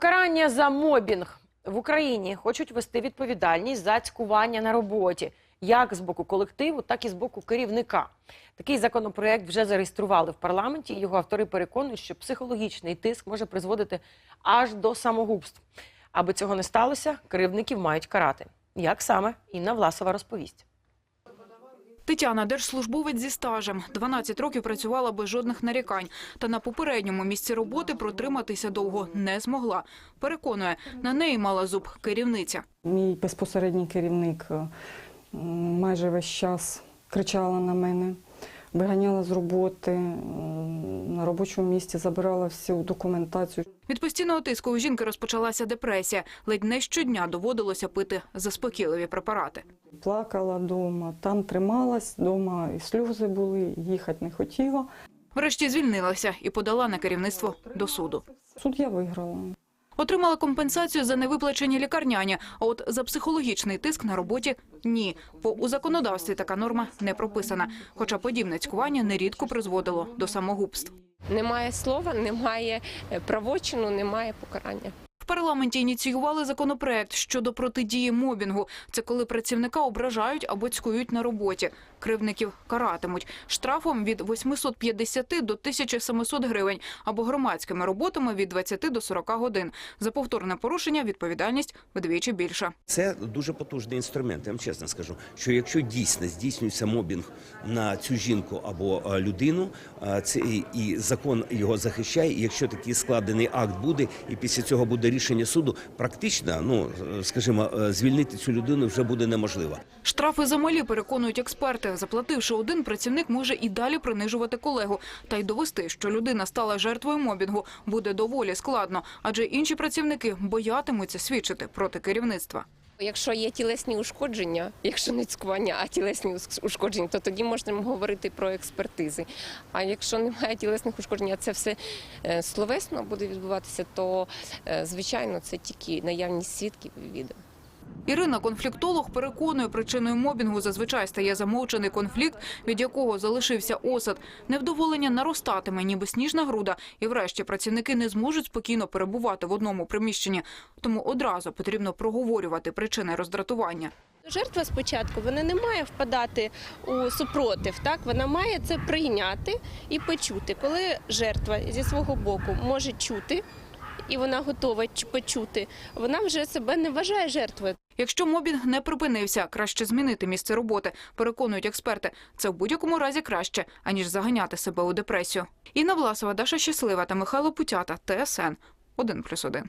Покарання за мобінг в Україні хочуть ввести відповідальність за цькування на роботі, як з боку колективу, так і з боку керівника. Такий законопроект вже зареєстрували в парламенті. Його автори переконують, що психологічний тиск може призводити аж до самогубств. Аби цього не сталося, керівників мають карати. Як саме Інна Власова розповість. Тетяна – держслужбовець зі стажем. 12 років працювала без жодних нарікань. Та на попередньому місці роботи протриматися довго не змогла. Переконує, на неї мала зуб керівниця. Мій безпосередній керівник е, майже весь час кричала на мене, виганяла з роботи, на робочому місці забирала всю документацію. Від постійного тиску у жінки розпочалася депресія. Ледь не щодня доводилося пити заспокійливі препарати. Плакала вдома, там трималась, вдома і сльози були, їхати не хотіла. Врешті звільнилася і подала на керівництво до суду. Суд я виграла. Отримала компенсацію за невиплачені лікарняні, а от за психологічний тиск на роботі – ні. Бо у законодавстві така норма не прописана. Хоча подібне цькування нерідко призводило до самогубств. Немає слова, немає е, правочину, немає покарання. В парламенті ініціювали законопроект щодо протидії мобінгу. Це коли працівника ображають або цькують на роботі. Кривдників каратимуть штрафом від 850 до 1700 гривень або громадськими роботами від 20 до 40 годин. За повторне порушення відповідальність вдвічі більша. Це дуже потужний інструмент. Я вам чесно скажу, що якщо дійсно здійснюється мобінг на цю жінку або е, людину, е, це і- закон його захищає. І якщо такий складений акт буде, і після цього буде рішення суду, практично, ну е, скажімо, звільнити цю людину вже буде неможливо. Штрафи замалі, переконують експерти. Заплативши один, працівник може і далі принижувати колегу. Та й довести, що людина стала жертвою мобінгу, буде доволі складно, адже інші працівники боятимуться свідчити проти керівництва. Якщо є тілесні ушкодження, якщо не цькування, а тілесні ушкодження, то тоді можна говорити про експертизи. А якщо немає тілесних ушкоджень, а це все е, словесно буде відбуватися, то е, звичайно це тільки наявність свідків і відео. Ірина, конфліктолог, переконує, причиною мобінгу зазвичай стає замовчений конфлікт, від якого залишився осад. Невдоволення наростатиме, ніби сніжна груда, і врешті працівники не зможуть спокійно перебувати в одному приміщенні. Тому одразу потрібно проговорювати причини роздратування. Жертва спочатку вона не має впадати у супротив, так вона має це прийняти і почути. Коли жертва зі свого боку може чути і вона готова почути, вона вже себе не вважає жертвою. Якщо мобінг не припинився, краще змінити місце роботи, переконують експерти. Це в будь-якому разі краще, аніж заганяти себе у депресію. Інна Власова, Даша Щаслива та Михайло Путята, ТСН 1+,1.